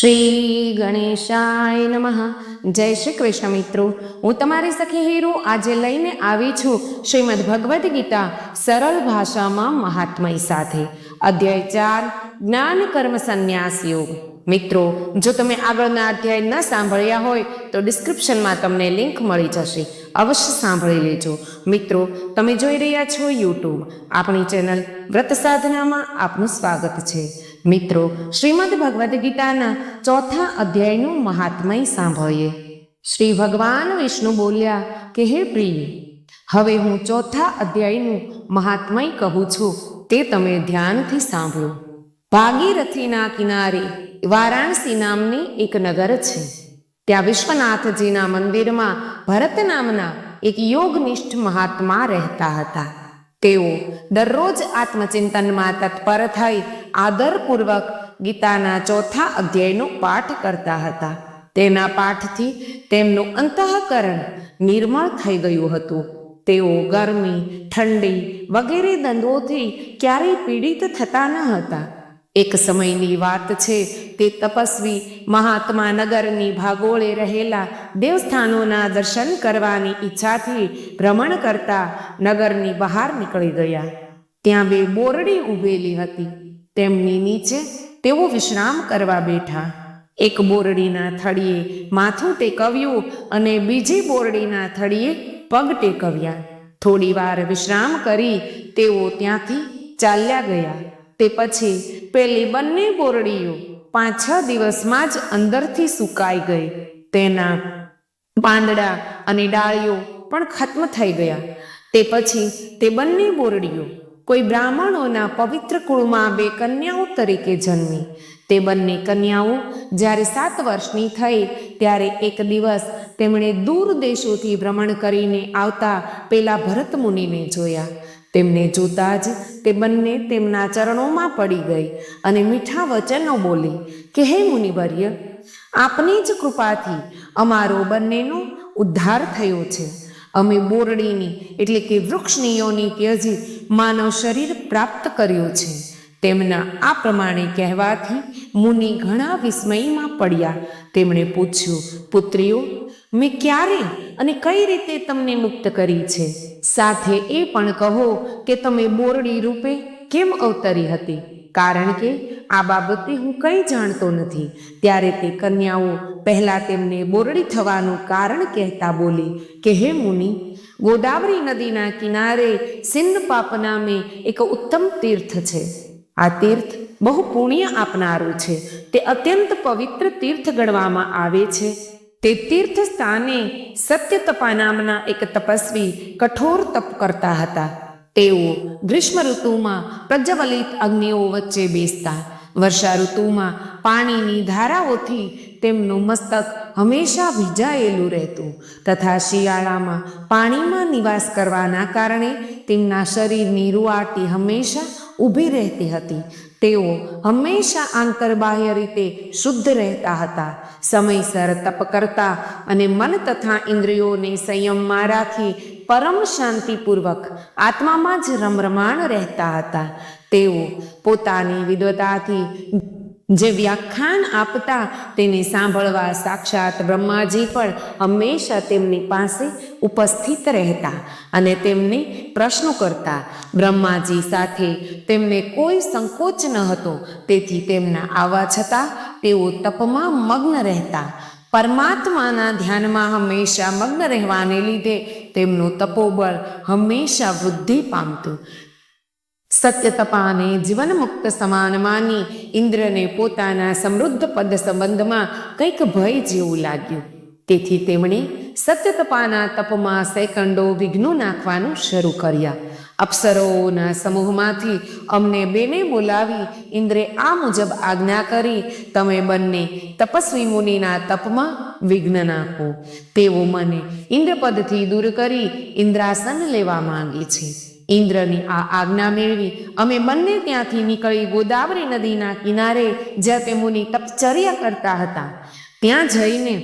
શ્રી ગણેશાય નમઃ. જય શ્રી કૃષ્ણ મિત્રો. હું તમારી સખી હીરો આજે લઈને આવી છું શ્રીમદ ભગવદ્ ગીતા સરળ ભાષામાં મહાત્મય સાથે. અધ્યાય ચાર, જ્ઞાન કર્મ સંન્યાસ યોગ. મિત્રો, જો તમે આગળના અધ્યાય ન સાંભળ્યા હોય, તો ડિસ્ક્રિપ્શનમાં તમને લિંક મળી જશે. અવશ્ય સાંભળી લેજો. મિત્રો, તમે જોઈ રહ્યા છો યુટ્યુબ. આપણી ચેનલ વ્રત સાધનામાં આપનું સ્વાગત છે. મિત્રો, શ્રીમદ ભગવદ્ ગીતાના ચોથા અધ્યાયનું મહાત્મય સાંભળીએ. શ્રી ભગવાન વિષ્ણુ બોલ્યા, કે હે પ્રિય, હવે હું ચોથા અધ્યાયનું મહાત્મય કહું છું, તે તમે ધ્યાનથી સાંભળો. ભાગીરથીના કિનારે વારાણસી નામની એક નગર છે. ત્યાં વિશ્વનાથજીના મંદિરમાં ભરત નામના એક યોગનિષ્ઠ મહાત્મા રહેતા હતા. તેઓ દરરોજ આત્મચિંતનમાં તત્પર થઈ આદરપૂર્વક ગીતાના ચોથા અધ્યાયનો પાઠ કરતા હતા. તેના પાઠથી તેમનું અંતઃકરણ નિર્મળ થઈ ગયું હતું. તેઓ ગરમી, ઠંડી વગેરે દંડોથી ક્યારેય પીડિત થતા ન હતા. એક સમયની વાત છે, તે તપસ્વી મહાત્મા નગરની ભાગોળે રહેલા દેવસ્થાનોના દર્શન કરવાની ઈચ્છાથી ભ્રમણ કરતા નગરની બહાર નીકળી ગયા. ત્યાં બે બોરડી ઊભેલી હતી. તેમની નીચે તેઓ વિશ્રામ કરવા બેઠા. એક બોરડીના થળીએ માથું ટેકવ્યું અને બીજી બોરડીના થળીએ પગ ટેકવ્યા. થોડી વાર વિશ્રામ કરી તેઓ ત્યાંથી ચાલ્યા ગયા. તે પછી પેલી બંને બોરડીઓ પાંચ છ દિવસમાં જ અંદરથી સુકાઈ ગઈ. તેના પાંદડા અને ડાળીઓ પણ ખત્મ થઈ ગયા. તે પછી તે બંને બોરડીઓ કોઈ બ્રાહ્મણોના પવિત્ર કુળમાં બે કન્યાઓ તરીકે જન્મી. તે બંને કન્યાઓ જ્યારે સાત વર્ષની થઈ ત્યારે એક દિવસ તેમણે દૂર દેશોથી ભ્રમણ કરીને આવતા પેલા ભરત મુનિને જોયા. તેમને જોતા જ તે બંને તેમના ચરણોમાં પડી ગઈ અને મીઠા વચનો બોલી કે, હે મુનિવર્ય, આપની જ કૃપાથી અમારો બંનેનો ઉદ્ધાર થયો છે. અમે બોરડીની, એટલે કે વૃક્ષની યોની હજી માનવ શરીર પ્રાપ્ત કર્યું છે. તેમના આ પ્રમાણે કહેવાથી મુનિ ઘણા વિસ્મયમાં પડ્યા. તેમણે પૂછ્યું, પુત્રીઓ મેં ક્યારે અને કઈ રીતે તમને મુક્ત કરી છે? સાથે એ પણ કહો કે તમે બોરડી રૂપે કેમ અવતરી હતી? કારણ કે આ બાબતે હું કંઈ જાણતો નથી. ત્યારે તે કન્યાઓ પહેલાં તેમને બોરડી થવાનું કારણ કહેતા બોલી કે, હે મુનિ, ગોદાવરી નદીના કિનારે સિંધ પાપ નામે એક ઉત્તમ તીર્થ છે. આ તીર્થ બહુ પુણ્ય આપનારું છે. તે અત્યંત પવિત્ર તીર્થ ગણવામાં આવે છે. તે તીર્થ સ્થાને સત્યતપા નામના એક તપસ્વી કઠોર તપ કરતા હતા. તેઓ ગ્રીષ્મ ઋતુમાં પ્રજ્વલિત અગ્નિઓ વચ્ચે બેસતા. વર્ષા ઋતુમાં પાણીની ધારાઓથી તેમનું મસ્તક હંમેશા ભીજાયેલું રહેતું તથા શિયાળામાં પાણીમાં નિવાસ કરવાના કારણે તેમના શરીરની રૂઆટી હંમેશા ઊભી રહેતી હતી. તેઓ હંમેશા આંતરબાહ્ય રીતે શુદ્ધ રહેતા હતા. સમયસર તપ કરતા અને મન તથા ઇન્દ્રિયોને સંયમમાં રાખી પરમ શાંતિપૂર્વક આત્મામાં જ રમરમાણ રહેતા હતા. તેઓ પોતાની વિદ્વતાથી જે વ્યાખ્યાન આપતા તેને સાંભળવા સાક્ષાત બ્રહ્માજી પણ હંમેશા તેમની પાસે ઉપસ્થિત રહેતા અને તેમને પ્રશ્નો કરતા. બ્રહ્માજી સાથે તેમને કોઈ સંકોચ ન હતો, તેથી તેમના આવવા છતાં તેઓ તપમાં મગ્ન રહેતા. પરમાત્માના ધ્યાનમાં હંમેશા મગ્ન રહેવાને લીધે તેમનું તપોબળ હંમેશા વૃદ્ધિ પામતું. સત્ય તપાને જીવન મુક્ત સમાન માની ઇન્દ્રને પોતાના સમૃદ્ધ પદ સંબંધમાં કંઈક ભય જેવું લાગ્યું. તેથી તેમણે સત્ય તપાના તપમાં સેકન્ડો વિઘ્નો નાખવાનું શરૂ કર્યા. અપ્સરોના સમૂહમાંથી અમને બેને બોલાવી ઇન્દ્રે આ મુજબ આજ્ઞા કરી, તમે બંને તપસ્વી મુનિના તપમાં વિઘ્ન નાખો. તેઓ મને ઇન્દ્રપદથી દૂર કરી ઇન્દ્રાસન લેવા માંગે છે. ઇન્દ્રની આ આજ્ઞા મેળવી. અમે બંને ત્યાંથી નીકળી ગોદાવરી નદીના કિનારે જ્યાં તે મુનિ તપચર્યા કરતા હતા. ત્યાં જઈને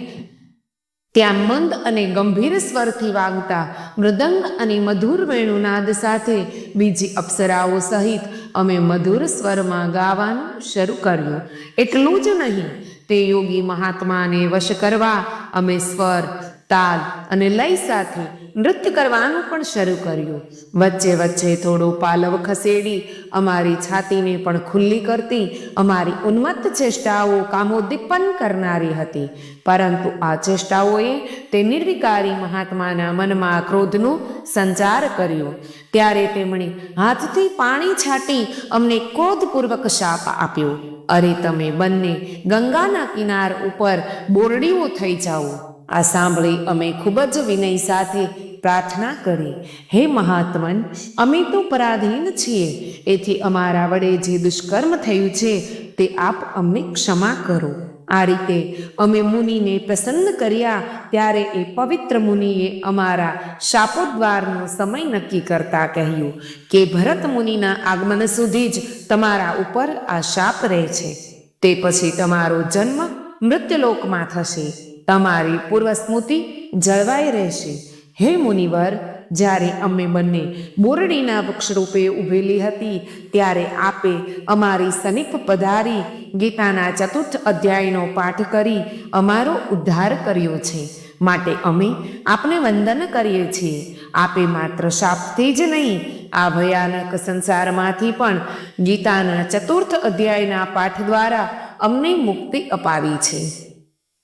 ત્યાં મંદ અને ગંભીર સ્વરથી વાગતા મૃદંગ અને મધુર વેણુનાદ સાથે બીજી અપ્સરાઓ સહિત અમે મધુર સ્વરમાં ગાવાનું શરૂ કર્યું. એટલું જ નહીં, તે યોગી મહાત્માને વશ કરવા અમે સ્વર, તાલ અને લય સાથે નૃત્ય કરવાનું પણ શરૂ કર્યું. વચ્ચે વચ્ચે થોડો પાલવ ખસેડી, અમારી છાતીને પણ ખુલ્લી કરતી, અમારી ઉન્મત્ત ચેષ્ટાઓ કામોદ્દીપન કરનારી હતી. પરંતુ આ ચેષ્ટાઓએ તે નિર્વિકારી મહાત્માના મનમાં ક્રોધનો સંચાર કર્યો. ત્યારે તેમણે હાથથી પાણી છાંટી અમને ક્રોધપૂર્વક શાપ આપ્યો. અરે તમે બંને ગંગાના કિનાર ઉપર બોરડીઓ થઈ જાઓ. આ સાંભળી અમે ખૂબ જ વિનય સાથે પ્રાર્થના કરી. હે મહાત્મન, અમે તો પરાધીન છીએ. એથી અમારા વડે જે દુષ્કર્મ થયું છે, તે આપ અમને ક્ષમા કરો. આ રીતે અમે મુનિને પ્રસન્ન કર્યા, ત્યારે એ પવિત્ર મુનિએ અમારા શાપોદ્વારનો સમય નક્કી કરતા કહ્યું કે, ભરત મુનિના આગમન સુધી જ તમારા ઉપર આ શાપ રહે છે. તે પછી તમારો જન્મ મૃત્યુલોકમાં થશે. તમારી પૂર્વ સ્મૃતિ જળવાઈ રહેશે. હે મુનિવર, જ્યારે અમે બંને બોરડીના વૃક્ષરૂપે ઊભેલી હતી, ત્યારે આપે અમારી સનિપ પધારી ગીતાના ચતુર્થ અધ્યાયનો પાઠ કરી અમારો ઉદ્ધાર કર્યો છે. માટે અમે આપને વંદન કરીએ છીએ. આપે માત્ર શાપથી જ નહીં, આ ભયાનક સંસારમાંથી પણ ગીતાના ચતુર્થ અધ્યાયના પાઠ દ્વારા અમને મુક્તિ અપાવી છે.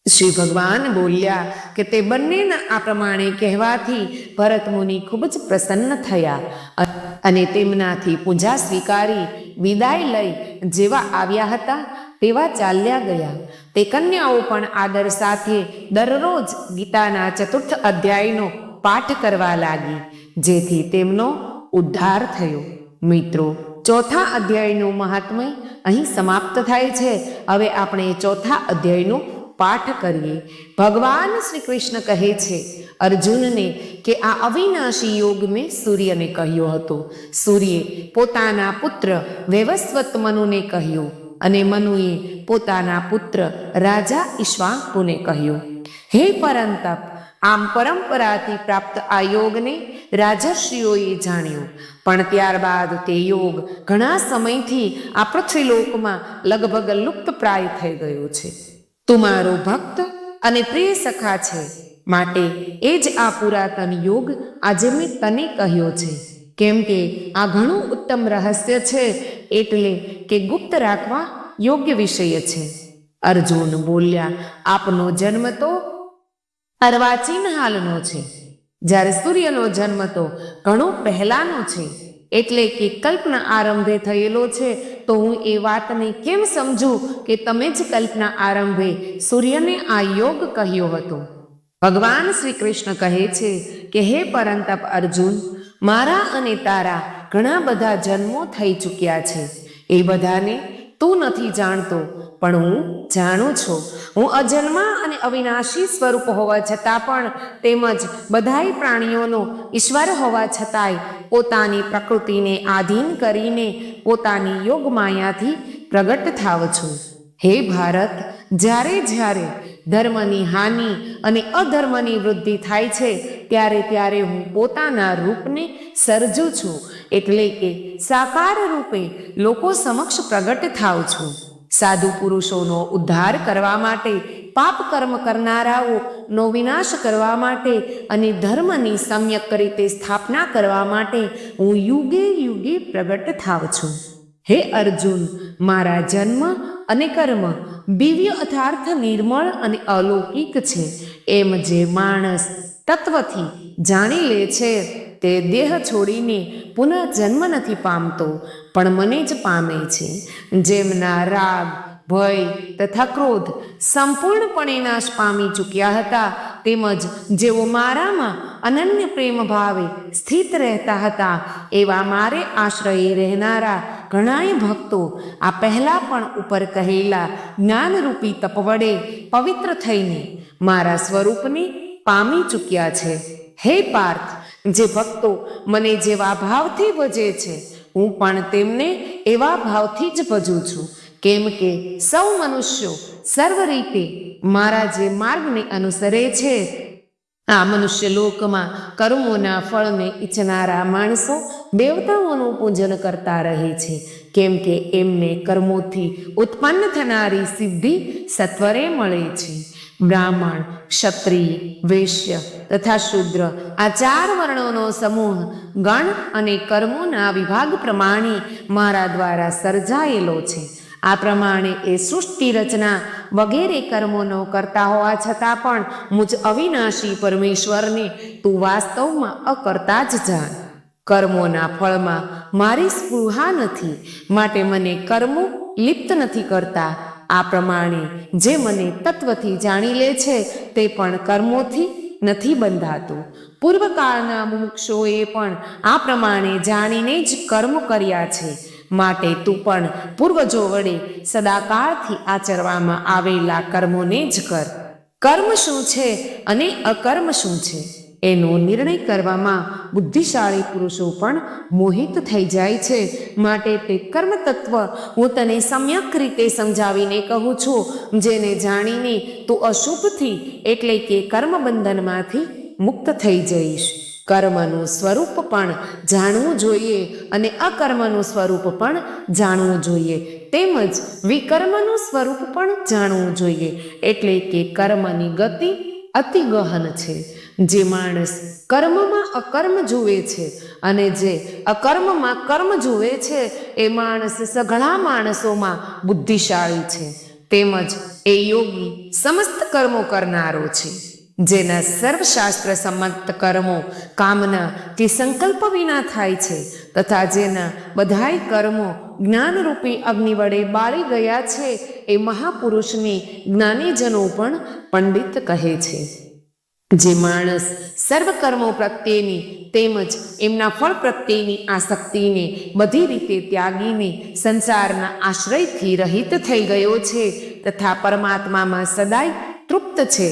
શ્રી ભગવાન બોલ્યા કે તે બંનેના આ પ્રમાણે કહેવાથી ભરત મુનિ ખૂબ જ પ્રસન્ન થયા અને તેમનાથી પૂજા સ્વીકારી, વિદાય લઈ જેવા આવ્યા હતા તેવા ચાલ્યા ગયા. તે કન્યાઓ પણ આદર સાથે દરરોજ ગીતાના ચતુર્થ અધ્યાયનો પાઠ કરવા લાગી, જેથી તેમનો ઉદ્ધાર થયો. મિત્રો, ચોથા અધ્યાયનું મહાત્મય અહીં સમાપ્ત થાય છે. હવે આપણે ચોથા અધ્યાયનું પાઠ કરીએ. ભગવાન શ્રી કૃષ્ણ કહે છે, અર્જુનને કે આ અવિનાશી યોગ મેં સૂર્યને કહ્યો હતો. સૂર્યે પોતાના પુત્ર વ્યવસ્વત મનુને કહ્યું અને મનુએ પોતાના પુત્ર રાજા ઈશ્વાકુને કહ્યું. હે પરંતપ આમ પરંપરાથી પ્રાપ્ત આ યોગને રાજર્ષિઓએ જાણ્યો. પણ ત્યારબાદ તે યોગ ઘણા સમયથી આ પૃથ્વીલોકમાં લગભગ લુપ્તપ્રાય થઈ ગયો છે. તું મારો ભક્ત અને પ્રિય સખા છે. માટે એ જ આ પુરાતન યોગ આજે મેં તને કહ્યો છે. કેમ કે આ ઘણું ઉત્તમ રહસ્ય છે, એટલે કે ગુપ્ત રાખવા યોગ્ય વિષય છે. અર્જુન બોલ્યા, આપનો જન્મ તો અર્વાચીન હાલનો છે. જ્યારે સૂર્યનો જન્મ તો ઘણો પહેલાનો છે. એટલે કે કલ્પના આરંભે થયેલો છે. તો હું એ વાતને કેમ સમજું કે તમે જ કલ્પના આરંભે સૂર્યને આ યોગ કહ્યો હતો? ભગવાન શ્રી કૃષ્ણ કહે છે કે, હે પરંતપ અર્જુન, મારા અને તારા ઘણા બધા જન્મો થઈ ચૂક્યા છે. એ બધાને તું નથી જાણતો પણ હું જાણું છું. હું અજન્મા અને અવિનાશી સ્વરૂપ હોવા છતાં પણ તેમજ બધાય પ્રાણીઓનો ઈશ્વર હોવા છતાંય પોતાની પ્રકૃતિને આધીન કરીને પોતાની યોગ માયાથી પ્રગટ થાવ છું. હે ભારત, જ્યારે જ્યારે ધર્મની હાનિ અને અધર્મની વૃદ્ધિ થાય છે, ત્યારે ત્યારે હું પોતાના રૂપને સર્જું છું, એટલે કે સાકાર રૂપે લોકો સમક્ષ પ્રગટ થાવ છું. સાધુ પુરુષોનો ઉદ્ધાર કરવા માટે, પાપ કર્મ કરનારાઓનો વિનાશ કરવા માટે અને ધર્મની સમ્યક રીતે સ્થાપના કરવા માટે હું યુગે યુગે પ્રગટ થાવ છું. હે અર્જુન, મારા જન્મ અને કર્મ દિવ્ય અથાર્થ, નિર્મળ અને અલૌકિક છે. એમ જે માણસ તત્વથી જાણી લે છે, તે દેહ છોડીને પુનઃ જન્મ નથી પામતો પણ મને જ પામે છે. જેમના રાગ, ભય તથા ક્રોધ સંપૂર્ણપણે નાશ પામી ચૂક્યા હતા, તેમજ જેઓ મારામાં અનન્ય પ્રેમ ભાવે સ્થિત રહેતા હતા, એવા મારે આશ્રયે રહેનારા ઘણાય ભક્તો આ પહેલાં પણ ઉપર કહેલા જ્ઞાનરૂપી તપ વડે પવિત્ર થઈને મારા સ્વરૂપને પામી ચૂક્યા છે. હે પાર્થ, જે ભક્તો મને જેવા ભાવથી ભજે છે હું પણ તેમને એવા ભાવથી જ ભજું છું. કેમ કે સૌ મનુષ્યો સર્વ રીતે મારા જે માર્ગને અનુસરે છે. આ મનુષ્ય લોકમાં કર્મોના ફળને ઈચ્છનારા માણસો દેવતાઓનું પૂજન કરતા રહે છે. કેમ કે એમને કર્મોથી ઉત્પન્ન થનારી સિદ્ધિ સત્વરે મળે છે. બ્રાહ્મણ, ક્ષત્રિય, વૈશ્ય તથા શુદ્ર આ ચાર વર્ણોનો સમૂહ ગણ અને કર્મોના વિભાગ પ્રમાણે મારા દ્વારા સર્જાયેલો છે. આ પ્રમાણે એ સૃષ્ટિ રચના વગેરે કર્મોનો કરતા હોવા છતાં પણ મુજ અવિનાશી પરમેશ્વરને તું વાસ્તવમાં અકર્તા જ જાણ. કર્મોના ફળમાં મારી સ્પૃહા નથી, માટે મને કર્મો લિપ્ત નથી કરતા. આ પ્રમાણે જે મને તત્વથી જાણી લે છે તે પણ કર્મોથી નથી બંધાતું. પૂર્વકાળના મુમુક્ષોએ પણ આ પ્રમાણે જાણીને જ કર્મ કર્યા છે. માટે તું પણ પૂર્વજો વડે સદાકાળથી આચરવામાં આવેલા કર્મોને જ કર. કર્મ શું છે અને અકર્મ શું છે? એનો નિર્ણય કરવામાં બુદ્ધિશાળી પુરુષો પણ મોહિત થઈ જાય છે. માટે તે કર્મ તત્વ હું તને સમ્યક રીતે સમજાવીને કહું છું. જેને જાણીને તું અશુભથી એટલે કે કર્મ બંધનમાંથી મુક્ત થઈ જઈશ. કર્મનું સ્વરૂપ પણ જાણવું જોઈએ અને અકર્મનું સ્વરૂપ પણ જાણવું જોઈએ. તેમજ વિકર્મનું સ્વરૂપ પણ જાણવું જોઈએ. એટલે કે કર્મની ગતિ અતિ ગહન છે. જે માણસ કર્મમાં અકર્મ જુએ છે અને જે અકર્મમાં કર્મ જુએ છે, એ માણસ સઘળા માણસોમાં બુદ્ધિશાળી છે. તેમજ એ યોગી સમસ્ત કર્મો કરનારો છે. જેના સર્વશાસ્ત્ર સંમત કર્મો કામના કે સંકલ્પ વિના થાય છે તથા જેના બધાય કર્મો જ્ઞાનરૂપી અગ્નિ વડે બાળી ગયા છે, એ મહાપુરુષને જ્ઞાનીજનો પણ પંડિત કહે છે. જે માણસ સર્વ કર્મો પ્રત્યેની તેમજ એમના ફળ પ્રત્યેની આસક્તિને બધી રીતે ત્યાગીને સંસારના આશ્રયથી રહિત થઈ ગયો છે તથા પરમાત્મામાં સદાય તૃપ્ત છે.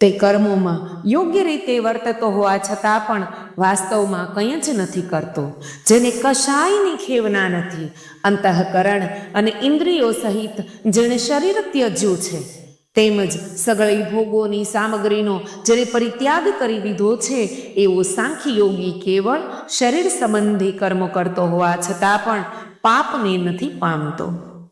તે કર્મોમાં યોગ્ય રીતે વર્તતો હોવા છતાં પણ વાસ્તવમાં કંઈ જ નથી કરતો, જેને કશાયની ખેવના નથી. અંતઃકરણ અને ઇન્દ્રિયો સહિત જેણે શરીર ત્યજ્યું છે. તેમજ સગળી ભોગોની સામગ્રીનો જેને પરિત્યાગ કરી દીધો છે, એવો સાંખી યોગી કેવળ શરીર સંબંધી કર્મ કરતો હોવા છતાં પણ પાપને નથી પામતો.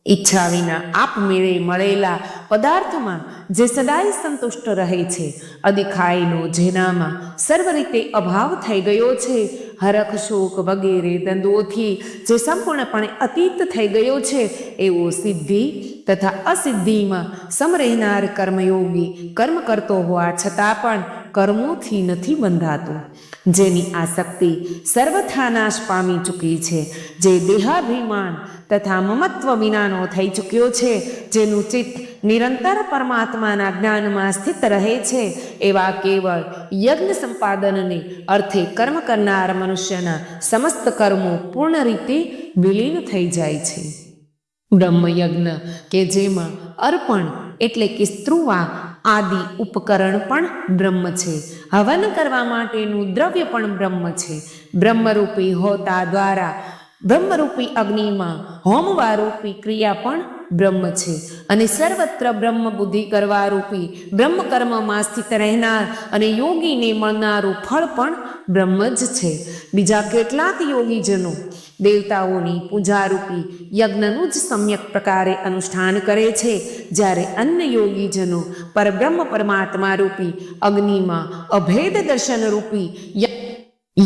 ઈચ્છા વિના આપમેળે મળેલા પદાર્થમાં જે સદાય સંતુષ્ટ રહે છે અધિખાયનો જેનામાં સર્વ રીતે અભાવ થઈ ગયો છે, હરખ શોક વગેરે દંદોથી જે સંપૂર્ણપણે અતીત થઈ ગયો છે, એવો સિદ્ધિ તથા અસિદ્ધિમાં સમ રહેનાર કર્મયોગી કર્મ કરતો હોવા છતાં પણ કર્મોથી નથી બંધાતું. જેની આસક્તિ સર્વથા નાશ પામી ચૂકી છે, જે દેહાભિમાન તથા મમત્વ વિનાનો થઈ ચૂક્યો છે, જેનું ચિત્ત નિરંતર પરમાત્માના જ્ઞાનમાં સ્થિત રહે છે, એવા કેવળ યજ્ઞ સંપાદનને અર્થે કર્મ કરનાર મનુષ્યના સમસ્ત કર્મો પૂર્ણ રીતે વિલીન થઈ જાય છે. બ્રહ્મયજ્ઞ કે જેમાં અર્પણ એટલે કે સ્ત્રુવા આદિ ઉપકરણ પણ બ્રહ્મ છે. હવન કરવા માટેનું દ્રવ્ય પણ બ્રહ્મ છે. બ્રહ્મરૂપી હોતા દ્વારા બ્રહ્મરૂપી અગ્નિમાં હોમવારૂપી ક્રિયા પણ બ્રહ્મ છે. અને સર્વત્ર બ્રહ્મ બુદ્ધિ કરવા રૂપી બ્રહ્મ કર્મમાં સ્થિત રહેનાર અને યોગીને મળનારું ફળ પણ બ્રહ્મ જ છે. બીજા કેટલાક યોગીજનો દેવતાઓની પૂજારૂપી યજ્ઞનું જ સમ્યક પ્રકારે અનુષ્ઠાન કરે છે. જ્યારે અન્ય યોગીજનો પરબ્રહ્મ પરમાત્મા રૂપી અગ્નિમાં અભેદ દર્શન રૂપી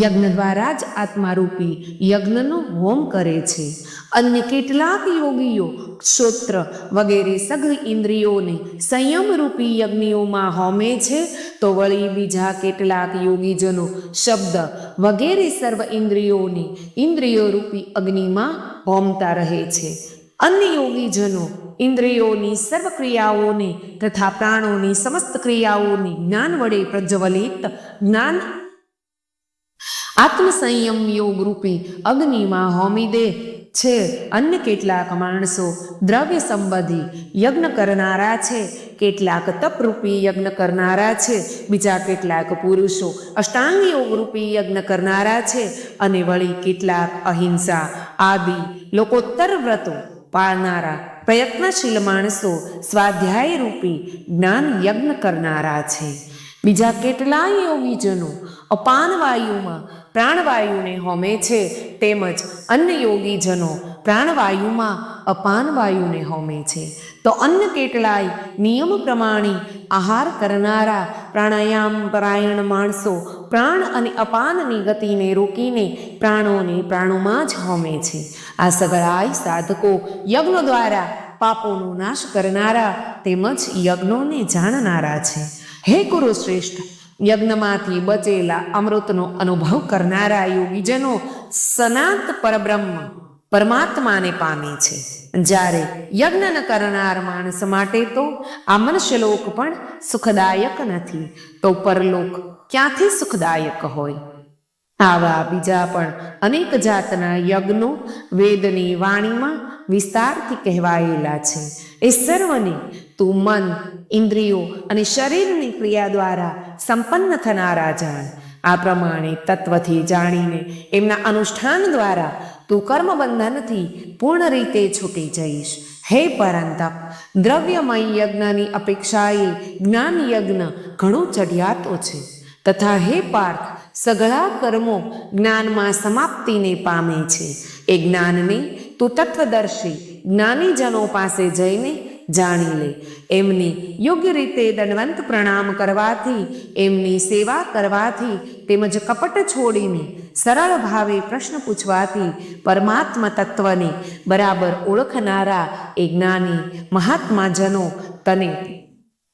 યજ્ઞ દ્વારા જ આત્મારૂપી યજ્ઞનો હોમ કરે છે. અન્ય કેટલાક યોગીઓ ક્ષોત્ર વગેરે સઘળી ઇન્દ્રિયોને સંયમરૂપી યજ્ઞોમાં હોમે છે. તો વળી બીજા કેટલાક યોગીજનો શબ્દ વગેરે સર્વ ઇન્દ્રિયોને ઇન્દ્રિયોરૂપી અગ્નિમાં હોમતા રહે છે. અન્ય યોગીજનો ઇન્દ્રિયોની સર્વ ક્રિયાઓને તથા પ્રાણોની સમસ્ત ક્રિયાઓને જ્ઞાન વડે પ્રજ્વલિત જ્ઞાન આત્મસંયમ યોગ રૂપી અગ્નિમાં હોમી દે છે. અન્ય કેટલાક માણસો દ્રવ્ય સંબંધી યજ્ઞ કરનારા છે. કેટલાક તપરૂપી યજ્ઞ કરનારા છે, બીજા કેટલાક પુરુષો અષ્ટાંગ યોગરૂપી યજ્ઞ કરનારા છે અને વળી કેટલાક અહિંસા આદિ લોકોત્તર વ્રતો પાળનારા પ્રયત્નશીલ માણસો સ્વાધ્યાય રૂપી જ્ઞાન યજ્ઞ કરનારા છે. બીજા કેટલાય યોગીજનો અપાન વાયુમાં પ્રાણવાયુને હોમે છે, તેમજ અન્ય યોગીજનો પ્રાણવાયુમાં અપાન વાયુને હોમે છે. તો અન્ય કેટલાય નિયમ પ્રમાણે આહાર કરનારા પ્રાણાયામ પરાયણ માણસો પ્રાણ અને અપાનની ગતિને રોકીને પ્રાણોને પ્રાણોમાં જ હોમે છે. આ સગળાય સાધકો યજ્ઞ દ્વારા પાપોનો નાશ કરનારા તેમજ યજ્ઞોને જાણનારા છે. હે કુરુશ્રેષ્ઠ, યજ્ઞમાંથી બચેલા અમૃતનો અનુભવ કરનારા યોગીજનો સનાત પરબ્રહ્મ પરમાત્માને પામે છે. જ્યારે યજ્ઞ ન કરનાર માણસ માટે તો આ મનુષ્યલોક પણ સુખદાયક નથી. તો પરલોક ક્યાંથી સુખદાયક હોય? આવા બીજા પણ અનેક જાતના યજ્ઞો વેદની વાણીમાં વિસ્તારથી કહેવાયેલા છે. એ સર્વને તું મન, ઇન્દ્રિયો અને શરીરની ક્રિયા દ્વારા સંપન્ન થનારા જાણ. આ પ્રમાણે તત્વથી જાણીને એમના અનુષ્ઠાન દ્વારા તું કર્મબંધનથી પૂર્ણ રીતે છૂટી જઈશ. હે પરંતપ દ્રવ્યમય યજ્ઞની અપેક્ષાએ જ્ઞાન યજ્ઞ ઘણું ચઢિયાતો છે. તથા હે પાર્થ, સઘળા કર્મો જ્ઞાનમાં સમાપ્તિને પામે છે. એ જ્ઞાનને તું તત્વદર્શી જ્ઞાનીજનો પાસે જઈને જાણી લે. એમની યોગ્ય રીતે દંડવંત પ્રણામ કરવાથી, એમની સેવા કરવાથી, તેમજ કપટ છોડીને સરળ ભાવે પ્રશ્ન પૂછવાથી પરમાત્મા તત્વને બરાબર ઓળખનારા એ જ્ઞાની મહાત્માજનો તને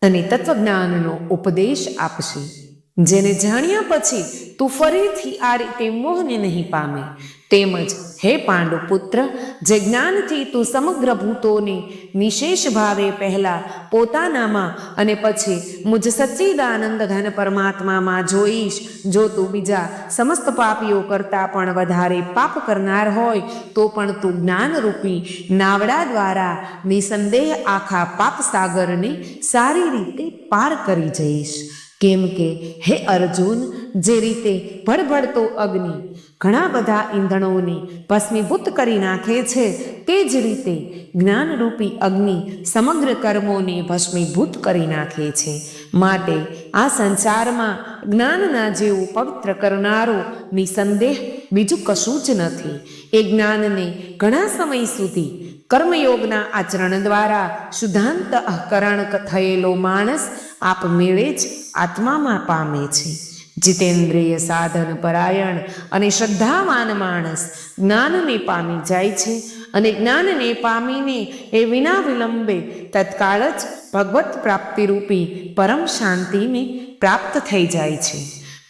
તને તત્વજ્ઞાનનો ઉપદેશ આપશે. જેને જાણ્યા પછી તું ફરીથી આ રીતે મોહને નહીં પામે. તેમજ, હે પાંડુ પુત્ર જે જ્ઞાનથી તું સમગ્ર ભૂતોને નિશેષ ભાવે પહેલા પોતાનામાં અને પછી મુજ સચ્ચિદાનંદ ઘન પરમાત્મામાં જોઈશ, જો તું બીજા સમસ્ત પાપીઓ કરતાં પણ વધારે પાપ કરનાર હોય, તો પણ તું જ્ઞાનરૂપી નાવડા દ્વારા નિસંદેહ આખા પાપ સાગરને સારી રીતે પાર કરી જઈશ. કેમ કે, હે અર્જુન, જે રીતે ભડભડતો અગ્નિ ઘણા બધા ઈંધણોને ભસ્મીભૂત કરી નાખે છે, તે જ રીતે જ્ઞાનરૂપી અગ્નિ સમગ્ર કર્મોને ભસ્મીભૂત કરી નાખે છે. માટે આ સંસારમાં જ્ઞાનના જેવું પવિત્ર કરનારો નિસંદેહ બીજું કશું જ નથી. એ જ્ઞાનને ઘણા સમય સુધી કર્મયોગના આચરણ દ્વારા શુદ્ધાંત અહકરણ થયેલો માણસ આપમેળે જ આત્મામાં પામે છે. જીતેન્દ્રિય સાધન પરાયણ અને શ્રદ્ધાવાન માણસ જ્ઞાનને પામી જાય છે અને જ્ઞાનને પામીને એ વિના વિલંબે તત્કાળ જ ભગવત પ્રાપ્તિરૂપી પરમ શાંતિને પ્રાપ્ત થઈ જાય છે.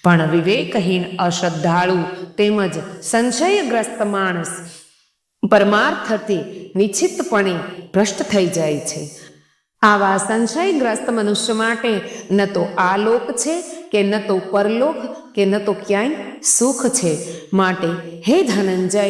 પણ વિવેકહીન અશ્રદ્ધાળુ તેમજ સંશયગ્રસ્ત માણસ પરમાર્થથી નિશ્ચિતપણે ભ્રષ્ટ થઈ જાય છે. આવા સંશયગ્રસ્ત મનુષ્ય માટે ન તો આ લોક છે કે ન તો પરલોક કે ન તો ક્યાંય સુખ છે. માટે હે ધનંજય,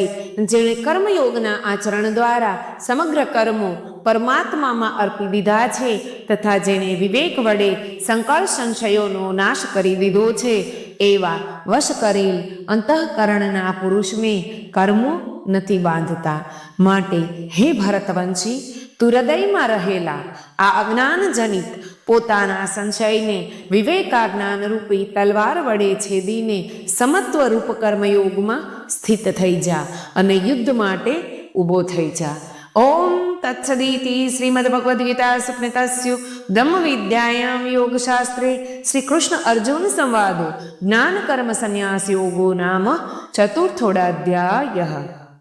જેણે કર્મયોગના આચરણ દ્વારા સમગ્ર કર્મો પરમાત્મામાં અર્પી દીધા છે તથા જેણે વિવેક વડે સંકળ સંશયોનો નાશ કરી દીધો છે, એવા વશ કરેલ અંતઃકરણના પુરુષને કર્મો નથી બાંધતા. માટે હે ભરતવંશી તું હૃદયમાં રહેલા આ અજ્ઞાનજનિત પોતાના સંશયને વિવેકાજ્ઞાન રૂપી તલવાર વડે છેદીને સમત્વ રૂપ કર્મયોગમાં સ્થિત થઈ જા અને યુદ્ધ માટે ઊભો થઈ જા. ઓમ તત્સદીતિ શ્રીમદ ભગવદ્ ગીતા સુપ્નિતસ્યુ બ્રહ્મ વિદ્યાયામ યોગશાસ્ત્રે શ્રી કૃષ્ણ અર્જુન સંવાદો જ્ઞાન કર્મ સંન્યાસ યોગો નામ ચતુર્થોડાધ્યાય.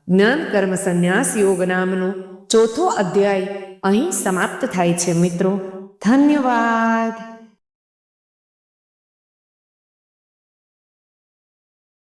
જ્ઞાન કર્મ સંન્યાસ યોગ નામનો ચોથો અધ્યાય અહીં સમાપ્ત થાય છે મિત્રો. ધન્યવાદ.